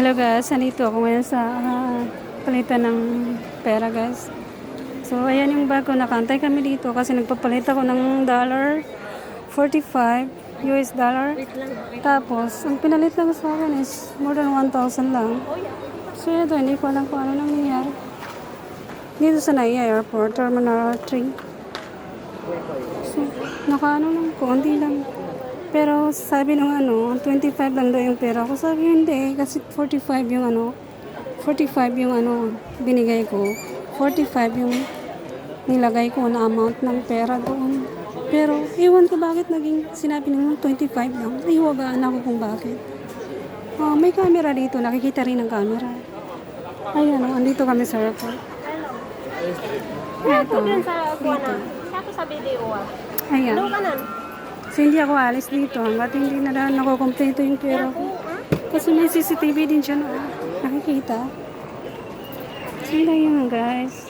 Hello guys, nandito ako ngayon sa ah, palitan ng pera guys. So ayan yung bag ko, nakantay kami dito kasi nagpapalit ako ng dollar 45 US dollar. Tapos, ang pinalit lang sa akin is more than 1,000 lang. So ito, hindi ko alam kung ano nangyayari. Dito sa Naiya Airport, Terminal 3. So, nakaano lang, konti lang. Pero sabi nung ano, 25 lang daw yung pera ko. Sabi hindi, kasi 45 yung ano, 45 yung ano, binigay ko. 45 yung nilagay ko na amount ng pera doon. Pero, iwan ko bakit naging sinabi nung 25 lang. Iwagaan ako kung bakit. Oh, may camera dito, nakikita rin ng camera. Ayan, oh, andito kami sa airport. Kaya Ito, sa kuha dito. Siya ako sa video ah. Ayan. Ano ka nun? So, hindi ako alis dito hanggat hindi na dahil nakukompleto yung pera ko. Kasi may CCTV din siya na nakikita. So, yun lang yun guys.